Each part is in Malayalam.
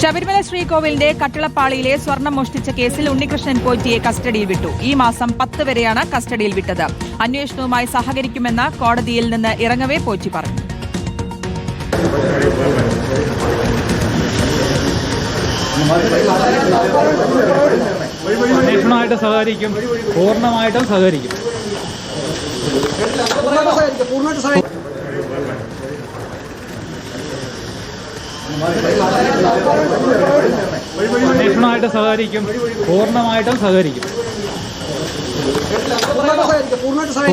ശബരിമല ശ്രീകോവിലിന്റെ കട്ടിളപ്പാളിയിലെ സ്വർണം മോഷ്ടിച്ച കേസിൽ ഉണ്ണികൃഷ്ണൻ പോറ്റിയെ കസ്റ്റഡിയിൽ വിട്ടു. ഈ മാസം പത്ത് വരെയാണ് കസ്റ്റഡിയിൽ വിട്ടത്. അന്വേഷണവുമായി സഹകരിക്കുമെന്ന് കോടതിയിൽ നിന്ന് ഇറങ്ങവേ പോറ്റി പറഞ്ഞു. അന്വേഷണമായിട്ട് സഹകരിക്കും. പൂർണമായിട്ടും സഹകരിക്കും. അന്വേഷണമായിട്ട് സഹകരിക്കും. പൂർണമായിട്ടും സഹകരിക്കും.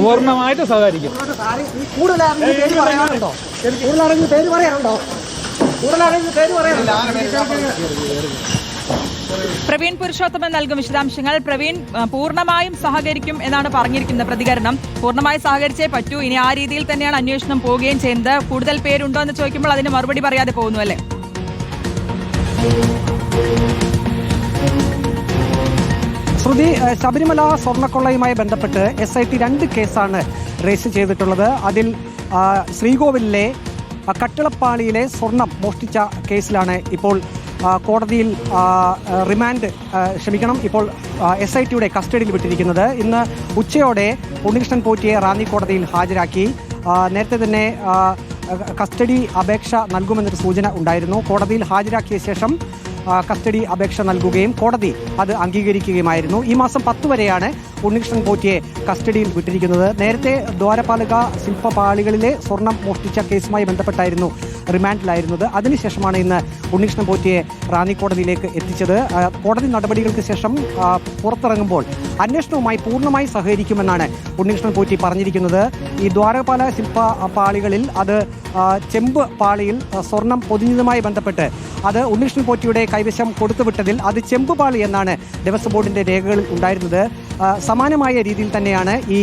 പൂർണമായിട്ട് സഹകരിക്കും. പേര് പറയാനുണ്ടോ പേര് പറയാനുണ്ടോ പേര് പറയാനുണ്ടോ പ്രവീൺ പുരുഷോത്തമൻ നൽകും വിശദാംശങ്ങൾ. പ്രവീൺ പൂർണമായും സഹകരിക്കും എന്നാണ് പറഞ്ഞിരിക്കുന്നത് പ്രതികരണം. പൂർണമായി സഹകരിച്ചേ പറ്റൂ. ഇനി ആ രീതിയിൽ തന്നെയാണ് അന്വേഷണം പോവുകയും ചെയ്യുന്നത്. കൂടുതൽ പേരുണ്ടോ എന്ന് ചോദിക്കുമ്പോൾ അതിന് മറുപടി പറയാതെ പോകുന്നു അല്ലേ? ശ്രുതി ശബരിമല സ്വർണക്കൊള്ളയുമായി ബന്ധപ്പെട്ട് എസ് ഐ ടി രണ്ട് കേസാണ് രജിസ്റ്റർ ചെയ്തിട്ടുള്ളത്. അതിൽ ശ്രീകോവിലിലെ കട്ടിളപ്പാളിയിലെ സ്വർണം മോഷ്ടിച്ച കേസിലാണ് ഇപ്പോൾ കോടതിയിൽ റിമാൻഡ് ക്ഷമിക്കണം ഇപ്പോൾ എസ് ഐ ടിയുടെ കസ്റ്റഡിയിൽ വിട്ടിരിക്കുന്നത്. ഇന്ന് ഉച്ചയോടെ ഉണ്ണികൃഷ്ണൻ പോറ്റിയെ റാന്നി കോടതിയിൽ ഹാജരാക്കി. നേരത്തെ തന്നെ കസ്റ്റഡി അപേക്ഷ നൽകുമെന്നൊരു സൂചന ഉണ്ടായിരുന്നു. കോടതിയിൽ ഹാജരാക്കിയ ശേഷം കസ്റ്റഡി അപേക്ഷ നൽകുകയും കോടതി അത് അംഗീകരിക്കുകയുമായിരുന്നു. ഈ മാസം പത്ത് വരെയാണ് ഉണ്ണികൃഷ്ണൻ പോറ്റിയെ കസ്റ്റഡിയിൽ വിട്ടിരിക്കുന്നത്. നേരത്തെ ദ്വാരപാലക ശില്പപാളികളിലെ സ്വർണം മോഷ്ടിച്ച കേസുമായി ബന്ധപ്പെട്ടായിരുന്നു റിമാൻഡിലായിരുന്നത്. അതിനുശേഷമാണ് ഇന്ന് ഉണ്ണികൃഷ്ണൻ പോറ്റിയെ റാന്നി കോടതിയിലേക്ക് എത്തിച്ചത്. കോടതി നടപടികൾക്ക് ശേഷം പുറത്തിറങ്ങുമ്പോൾ അന്വേഷണവുമായി പൂർണമായി സഹകരിക്കുമെന്നാണ് ഉണ്ണികൃഷ്ണൻ പോറ്റി പറഞ്ഞിരിക്കുന്നത്. ഈ ദ്വാരപാല ശില്പ പാളികളിൽ അത് ചെമ്പ് പാളിയിൽ സ്വർണം പൊതിഞ്ഞതുമായി ബന്ധപ്പെട്ട് അത് ഉണ്ണികൃഷ്ണൻ പോറ്റിയുടെ കൈവശം കൊടുത്തുവിട്ടതിൽ അത് ചെമ്പ് പാളി എന്നാണ് ദേവസ്വം ബോർഡിന്റെ രേഖകളിൽ ഉണ്ടായിരുന്നത്. സമാനമായ രീതിയിൽ തന്നെയാണ് ഈ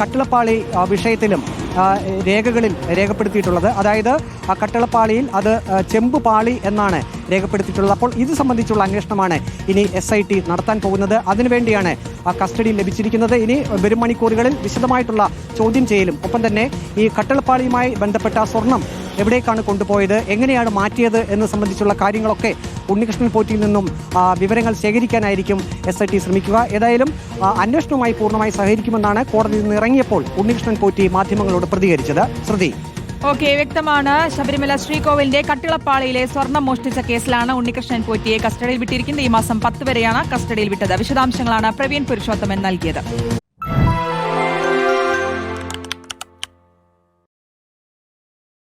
കട്ടിളപ്പാളി വിഷയത്തിലും രേഖകളിൽ രേഖപ്പെടുത്തിയിട്ടുള്ളത്. അതായത് കട്ടിളപ്പാളിയിൽ അത് ചെമ്പുപാളി ചെമ്പ് പാളി എന്നാണ് രേഖപ്പെടുത്തിയിട്ടുള്ളത്. അപ്പോൾ ഇത് സംബന്ധിച്ചുള്ള അന്വേഷണമാണ് ഇനി എസ് ഐ ടി നടത്താൻ പോകുന്നത്. അതിനുവേണ്ടിയാണ് കസ്റ്റഡി ലഭിച്ചിരിക്കുന്നത്. ഇനി വരും മണിക്കൂറുകളിൽ വിശദമായിട്ടുള്ള ചോദ്യം ചെയ്യലും. ഒപ്പം തന്നെ ഈ കട്ടളപ്പാളിയുമായി ബന്ധപ്പെട്ട സ്വർണം എവിടേക്കാണ് കൊണ്ടുപോയത് എങ്ങനെയാണ് മാറ്റിയത് എന്ന് സംബന്ധിച്ചുള്ള കാര്യങ്ങളൊക്കെ ഉണ്ണികൃഷ്ണൻ പോറ്റിയിൽ നിന്നും വിവരങ്ങൾ ശേഖരിക്കാനായിരിക്കും എസ് ഐ ടി ശ്രമിക്കുക. ഏതായാലും അന്വേഷണവുമായി പൂർണമായി സഹകരിക്കുമെന്നാണ് കോടതിയിൽ നിന്ന് ഇറങ്ങിയപ്പോൾ ഉണ്ണികൃഷ്ണൻ പോറ്റി മാധ്യമങ്ങളോട് പ്രതികരിച്ചത്. ശ്രുതി. ഓക്കെ വ്യക്തമാണ്. ശബരിമല ശ്രീകോവിലിന്റെ കട്ടിളപ്പാളിയിലെ സ്വർണം മോഷ്ടിച്ച കേസിലാണ് ഉണ്ണികൃഷ്ണൻ പോറ്റിയെ കസ്റ്റഡിയിൽ വിട്ടിരിക്കുന്നത്. ഈ മാസം പത്ത് വരെയാണ് കസ്റ്റഡിയിൽ വിട്ടത്. വിശദാംശങ്ങളാണ് പ്രവീൺ പുരുഷോത്തമൻ നൽകിയത്.